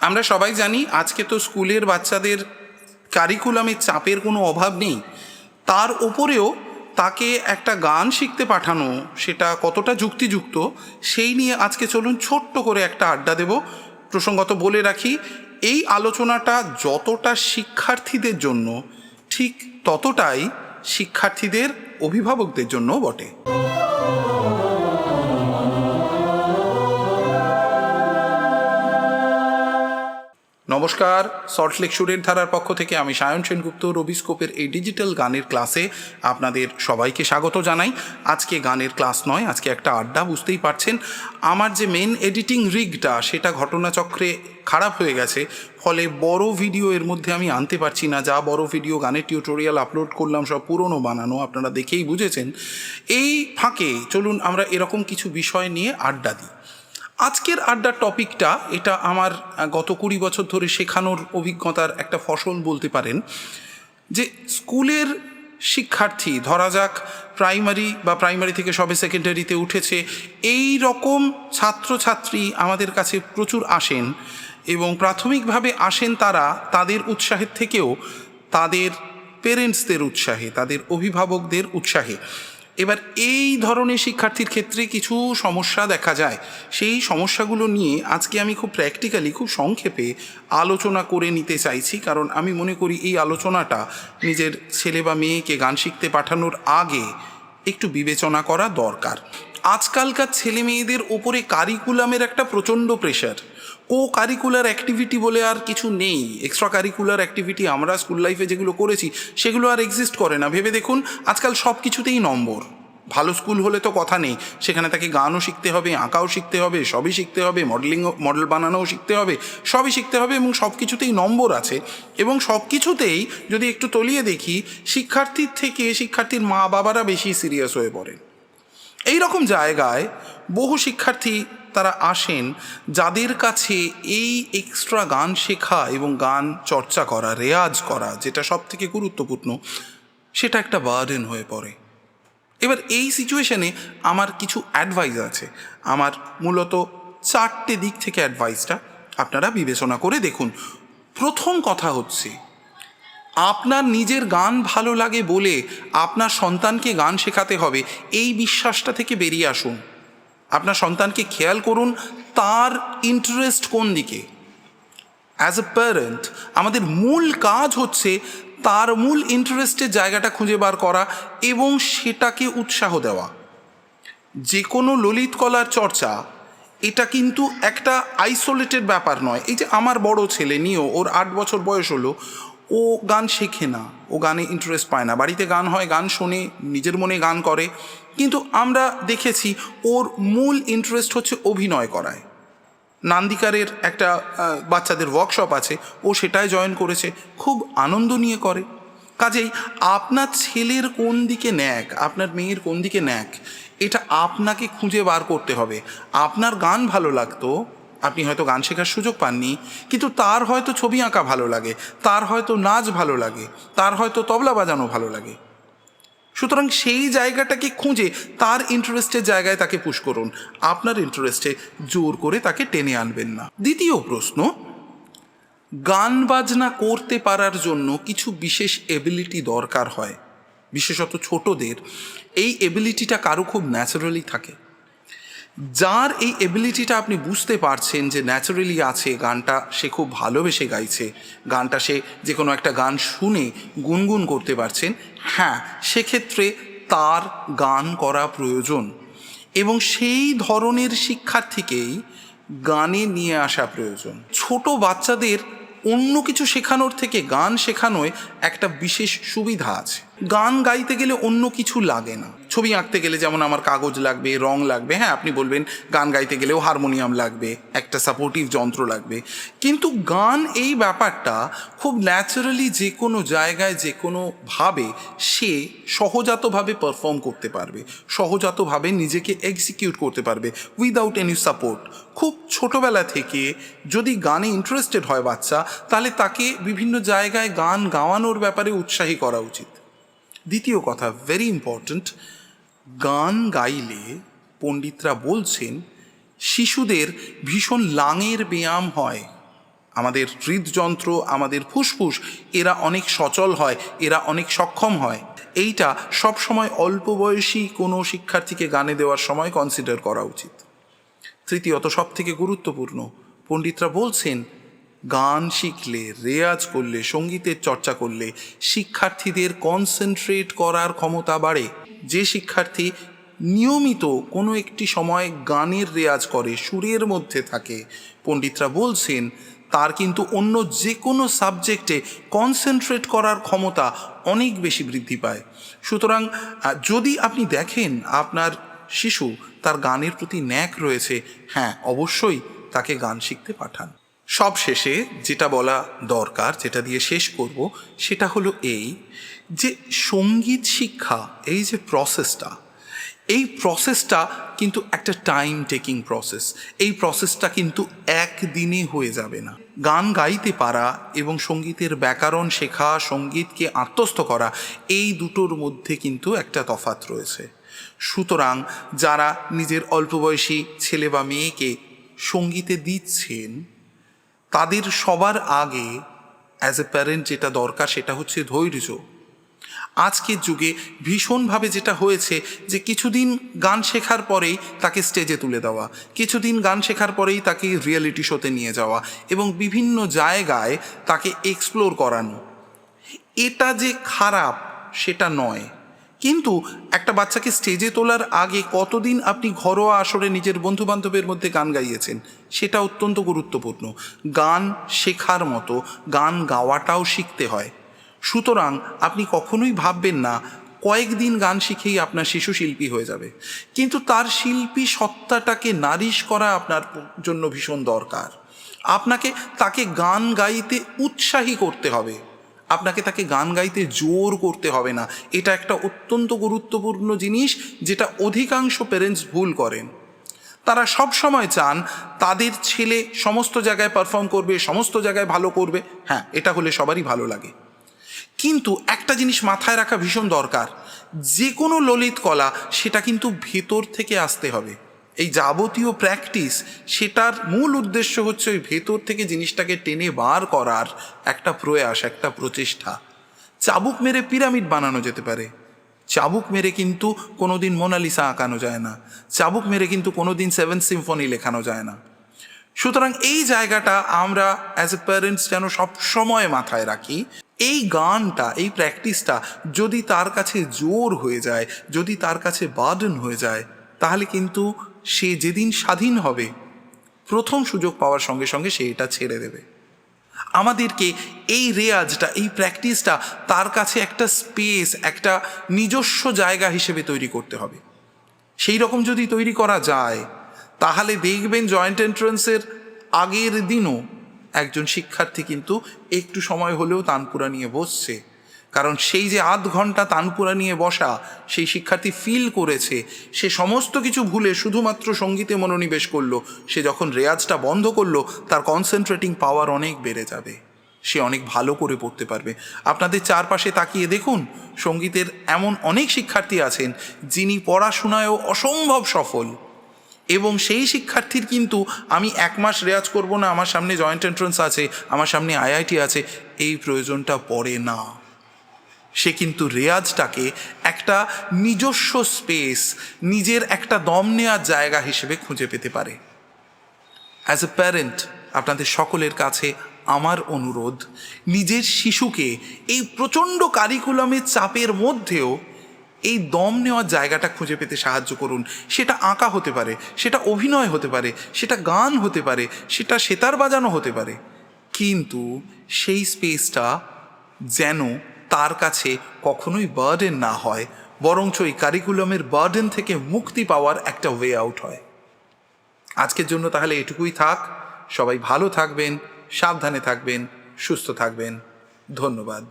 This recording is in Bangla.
আমরা সবাই জানি আজকে তো স্কুলের বাচ্চাদের কারিকুলামের চাপের কোনো অভাব নেই। তার ওপরেও তাকে একটা গান শিখতে পাঠানো, সেটা কতটা যুক্তিযুক্ত, সেই নিয়ে আজকে চলুন ছোট্ট করে একটা আড্ডা দেব। প্রসঙ্গত বলে রাখি, এই আলোচনাটা যতটা শিক্ষার্থীদের জন্য, ঠিক ততটাই শিক্ষার্থীদের অভিভাবকদের জন্য বটে। নমস্কার সল্টলেক সুরের ধারার পক্ষ থেকে আমি সায়ন সেনগুপ্ত রবিস্কোপের এই ডিজিটাল গানের ক্লাসে আপনাদের সবাইকে স্বাগত জানাই। আজকে গানের ক্লাস নয়, আজকে একটা আড্ডা, বুঝতেই পারছেন। আমার যে মেন এডিটিং রিগটা সেটা ঘটনাচক্রে খারাপ হয়ে গেছে, ফলে বড় ভিডিও এর মধ্যে আমি আনতে পারছি না। যা বড় ভিডিও গানের টিউটোরিয়াল আপলোড করলাম, সব পুরনো বানানো, আপনারা দেখেই বুঝেছেন। এই ফাঁকে চলুন আমরা এরকম কিছু বিষয় নিয়ে আড্ডা দিই। আজকের আড্ডার টপিকটা, এটা আমার গত কুড়ি বছর ধরে শেখানোর অভিজ্ঞতার একটা ফসল বলতে পারেন, যে স্কুলের শিক্ষার্থী, ধরা যাক প্রাইমারি বা প্রাইমারি থেকে সবে সেকেন্ডারিতে উঠেছে, এই রকম ছাত্রছাত্রী আমাদের কাছে প্রচুর আসেন এবং প্রাথমিকভাবে আসেন তারা তাদের উৎসাহের থেকেও তাদের পেরেন্টসদের উৎসাহে, তাদের অভিভাবকদের উৎসাহে। এবার এই ধরনের শিক্ষার্থীর ক্ষেত্রে কিছু সমস্যা দেখা যায়। সেই সমস্যাগুলো নিয়ে আজকে আমি খুব প্র্যাকটিক্যালি খুব সংক্ষেপে আলোচনা করে নিতে চাইছি। কারণ আমি মনে করি এই আলোচনাটা নিজের ছেলে বা মেয়েকে গান শিখতে পাঠানোর আগে একটু বিবেচনা করা দরকার। আজকালকার ছেলে মেয়েদের ওপরে কারিকুলামের একটা প্রচণ্ড প্রেশার কো কারিকুলার অ্যাক্টিভিটি বলে আর কিছু নেই। এক্সট্রা কারিকুলার অ্যাক্টিভিটি আমরা স্কুল লাইফে যেগুলো করেছি, সেগুলো আর এক্সিস্ট করে না। ভেবে দেখুন, আজকাল সব কিছুতেই নম্বর। ভালো স্কুল হলে তো কথা নেই। সেখানে তাকে গানও শিখতে হবে, আঁকাও শিখতে হবে, সবই শিখতে হবে মডেলিং মডেল বানানোও শিখতে হবে, সবই শিখতে হবে এবং সব কিছুতেই নম্বর আছে। এবং সব কিছুতেই যদি একটু তলিয়ে দেখি, শিক্ষার্থীর থেকে শিক্ষার্থীর মা বাবারা বেশি সিরিয়াস হয়ে পড়ে এই রকম জায়গায় বহু শিক্ষার্থী তারা আসেন যাদের কাছে এই এক্সট্রা গান শেখা এবং গান চর্চা করা, রেয়াজ করা যেটা সব থেকে গুরুত্বপূর্ণ, সেটা একটা বার্ডেন হয়ে পড়ে। এবার এই সিচুয়েশনে আমার কিছু অ্যাডভাইস আছে। আমার মূলত চারটে দিক থেকে অ্যাডভাইসটা আপনারা বিবেচনা করে দেখুন। প্রথম কথা হচ্ছে, আপনার নিজের গান ভালো লাগে বলে আপনার সন্তানকে গান শেখাতে হবে, এই বিশ্বাসটা থেকে বেরিয়ে আসুন। আপনার সন্তানকে খেয়াল করুন, তার ইন্টারেস্ট কোন দিকে? অ্যাজ এ প্যারেন্ট আমাদের মূল কাজ হচ্ছে তার মূল ইন্টারেস্টের জায়গাটা খুঁজে বার করা এবং সেটাকে উৎসাহ দেওয়া। যে কোনো ললিত কলার চর্চা, এটা কিন্তু একটা আইসোলেটেড ব্যাপার নয়। এই যে আমার বড় ছেলে নিয়েও ওর আট বছর বয়স হলো ও গান শেখে না, ও গানে ইন্টারেস্ট পায় না। বাড়িতে গান হয়, গান শোনে, নিজের মনে গান করে। কিন্তু আমরা দেখেছি ওর মূল ইন্টারেস্ট হচ্ছে অভিনয় করায়। নান্দিকারের একটা বাচ্চাদের ওয়ার্কশপ আছে, ও সেটায় জয়েন করেছে, খুব আনন্দ নিয়ে করে। কাজেই আপনার ছেলের কোন দিকে ন্যাক, আপনার মেয়ের কোন দিকে ন্যাক, এটা আপনাকে খুঁজে বার করতে হবে। আপনার গান ভালো লাগতো আপনি হয়তো গান শেখার সুযোগ পাননি, কিন্তু তার হয়তো ছবি আঁকা ভালো লাগে, তার হয়তো নাচ ভালো লাগে, তার হয়তো তবলা বাজানো ভালো লাগে। সুতরাং সেই জায়গাটাকে খুঁজে, তার ইন্টারেস্টের জায়গায় তাকে পুশ করুন। আপনার ইন্টারেস্টে জোর করে তাকে টেনে আনবেন না। দ্বিতীয় প্রশ্ন, গান বাজনা করতে পারার জন্য কিছু বিশেষ এবিলিটি দরকার হয়। বিশেষত ছোটদের। এই এবিলিটিটা কারও খুব ন্যাচারালি থাকে। যার এই এবিলিটিটা আপনি বুঝতে পারছেন যে ন্যাচারালি আছে গানটা, সে খুব ভালোবেসে গাইছে, গানটা সে যে কোনো একটা গান শুনে গুনগুন করতে পারছেন হ্যাঁ সেক্ষেত্রে তার গান করা প্রয়োজন। এবং সেই ধরনের শিক্ষার্থীকেই গানে নিয়ে আসা প্রয়োজন। ছোট বাচ্চাদের অন্য কিছু শেখানোর থেকে গান শেখানোয় একটা বিশেষ সুবিধা আছে। গান গাইতে গেলে অন্য কিছু লাগে না। ছবি আঁকতে গেলে যেমন আমার কাগজ লাগবে, রং লাগবে হ্যাঁ আপনি বলবেন গান গাইতে গেলেও হারমোনিয়াম লাগবে, একটা সাপোর্টিভ যন্ত্র লাগবে। কিন্তু গান এই ব্যাপারটা খুব ন্যাচারালি যে কোনো জায়গায়, যে কোনোভাবে সে সহজাতভাবে পারফর্ম করতে পারবে, সহজাতভাবে নিজেকে এক্সিকিউট করতে পারবে উইদাউট এনি সাপোর্ট খুব ছোটবেলা থেকে যদি গানে ইন্টারেস্টেড হয় বাচ্চা, তাহলে তাকে বিভিন্ন জায়গায় গান গাওয়ানোর ব্যাপারে উৎসাহী করা উচিত। দ্বিতীয় কথা ভেরি ইম্পর্ট্যান্ট গান গাইলে পণ্ডিতরা বলছেন, শিশুদের ভীষণ লাঙের ব্যায়াম হয়। আমাদের হৃদযন্ত্র, আমাদের ফুসফুস, এরা অনেক সচল হয়, এরা অনেক সক্ষম হয়। এইটা সব সময় অল্প বয়সী কোনো শিক্ষার্থীকে গানে দেওয়ার সময় কনসিডার করা উচিত। তৃতীয়ত সব থেকে গুরুত্বপূর্ণ, পণ্ডিতরা বলছেন, গান শিখলে, রেয়াজ করলে, সঙ্গীতের চর্চা করলে শিক্ষার্থীদের কনসেন্ট্রেট করার ক্ষমতা বাড়ে। যে শিক্ষার্থী নিয়মিত কোনো একটি সময় গানের রেয়াজ করে, সুরের মধ্যে থাকে, পণ্ডিতরা বলছেন, তার কিন্তু অন্য যে কোনো সাবজেক্টে কনসেন্ট্রেট করার ক্ষমতা অনেক বেশি বৃদ্ধি পায়। সুতরাং যদি আপনি দেখেন আপনার শিশু তার গানের প্রতি ন্যাক রয়েছে হ্যাঁ অবশ্যই তাকে গান শিখতে পাঠান। সব শেষে যেটা বলা দরকার, যেটা দিয়ে শেষ করব, সেটা হলো এই যে সংগীত শিক্ষা, এই যে প্রসেসটা এই প্রসেসটা কিন্তু একটা টাইম টেকিং প্রসেস এই প্রসেসটা কিন্তু একদিনে হয়ে যাবে না। গান গাইতে পারা এবং সঙ্গীতের ব্যাকরণ শেখা, সঙ্গীতকে আত্মস্থ করা, এই দুটোর মধ্যে কিন্তু একটা তফাত রয়েছে। সুতরাং যারা নিজের অল্প বয়সী ছেলে বা মেয়েকে সঙ্গীতে দিচ্ছেন তাদের সবার আগে অ্যাজ এ প্যারেন্ট যেটা দরকার সেটা হচ্ছে ধৈর্য। আজকের যুগে ভীষণভাবে যেটা হয়েছে যে কিছুদিন গান শেখার পরেই তাকে স্টেজে তুলে দেওয়া, কিছুদিন গান শেখার পরেই তাকে রিয়েলিটি শোতে নিয়ে যাওয়া এবং বিভিন্ন জায়গায় তাকে এক্সপ্লোর করানো। এটা যে খারাপ, সেটা নয়। কিন্তু একটা বাচ্চাকে স্টেজে তোলার আগে কতদিন আপনি ঘরোয়া আসরে নিজের বন্ধু বান্ধবের মধ্যে গান গাইয়েছেন, সেটা অত্যন্ত গুরুত্বপূর্ণ। গান শেখার মতো, গান গাওয়াটাও শিখতে হয়। সুতরাং আপনি কখনোই ভাববেন না, কয়েকদিন গান শিখেই আপনার শিশু শিল্পী হয়ে যাবে। কিন্তু তার শিল্পী সত্তাটাকে নারিশ করা আপনার জন্য ভীষণ দরকার। আপনাকে, তাকে গান গাইতে উৎসাহী করতে হবে। আপনাকে তাকে গান গাইতে জোর করতে হবে না। এটা একটা অত্যন্ত গুরুত্বপূর্ণ জিনিস যেটা অধিকাংশ প্যারেন্টস ভুল করেন। তারা সব সময় চান তাদের ছেলে সমস্ত জায়গায় পারফর্ম করবে, সমস্ত জায়গায় ভালো করবে। হ্যাঁ এটা হলে সবারই ভালো লাগে। কিন্তু একটা জিনিস মাথায় রাখা ভীষণ দরকার। যে কোনো ললিত কলা সেটা কিন্তু ভেতর থেকে আসতে হবে। এই যাবতীয় প্র্যাকটিস সেটার মূল উদ্দেশ্য হচ্ছে ওই ভেতর থেকে জিনিসটাকে টেনে বার করার একটা প্রয়াস, একটা প্রচেষ্টা। চাবুক মেরে পিরামিড বানানো যেতে পারে। চাবুক মেরে কিন্তু কোনোদিন মোনালিসা আঁকানো যায় না। চাবুক মেরে কিন্তু কোনোদিন সেভেন সিম্ফনি লেখানো যায় না। সুতরাং এই জায়গাটা আমরা অ্যাজ এ প্যারেন্টস যেন সবসময় মাথায় রাখি, এই গানটা, এই প্র্যাকটিসটা যদি তার কাছে জোর হয়ে যায়, যদি তার কাছে বার্ডেন হয়ে যায়, তাহলে কিন্তু সে যেদিন স্বাধীন হবে, প্রথম সুযোগ পাওয়ার সঙ্গে সঙ্গে সে এটা ছেড়ে দেবে। আমাদেরকে এই রেয়াজটা, এই প্র্যাকটিসটা তার কাছে একটা স্পেস, একটা নিজস্ব জায়গা হিসেবে তৈরি করতে হবে। সেই রকম যদি তৈরি করা যায়, তাহলে দেখবেন জয়েন্ট এন্ট্রান্সের আগের দিনও একজন শিক্ষার্থী কিন্তু একটু সময় হলেও তানপুরা নিয়ে বসছে। কারণ সেই যে আধ ঘণ্টা তানপুরা নিয়ে বসা, সেই শিক্ষার্থী ফিল করেছে, সে সমস্ত কিছু ভুলে শুধুমাত্র সঙ্গীতে মনোনিবেশ করল, সে যখন রেয়াজটা বন্ধ করল, তার কনসেন্ট্রেটিং পাওয়ার অনেক বেড়ে যাবে। সে অনেক ভালো করে পড়তে পারবে। আপনাদের চারপাশে তাকিয়ে দেখুন, সঙ্গীতের এমন অনেক শিক্ষার্থী আছেন, যিনি পড়াশোনায়ও অসম্ভব সফল। এবং সেই শিক্ষার্থীর কিন্তু আমি এক মাস রেয়াজ করব না, আমার সামনে জয়েন্ট এন্ট্রান্স আছে, আমার সামনে আইআইটি আছে, এই প্রয়োজনটা পড়ে না। সে কিন্তু রেয়াজটাকে একটা নিজস্ব স্পেস, নিজের একটা দম নেওয়ার জায়গা হিসেবে খুঁজে পেতে পারে। অ্যাজ এ প্যারেন্ট আপনাদের সকলের কাছে আমার অনুরোধ, নিজের শিশুকে এই প্রচণ্ড কারিকুলামের চাপের মধ্যেও এই দম নেওয়ার জায়গাটা খুঁজে পেতে সাহায্য করুন। সেটা আঁকা হতে পারে, সেটা অভিনয় হতে পারে, সেটা গান হতে পারে, সেটা সেতার বাজানো হতে পারে। কিন্তু সেই স্পেসটা যেন তার কাছে কখনোই বার্ডেন না হয়, বরঞ্চ এই কারিকুলামের বার্ডেন থেকে মুক্তি পাওয়ার একটা ওয়ে আউট হয়। আজকের জন্য তাহলে এটুকুই থাক। সবাই ভালো থাকবেন, সাবধানে থাকবেন, সুস্থ থাকবেন। ধন্যবাদ।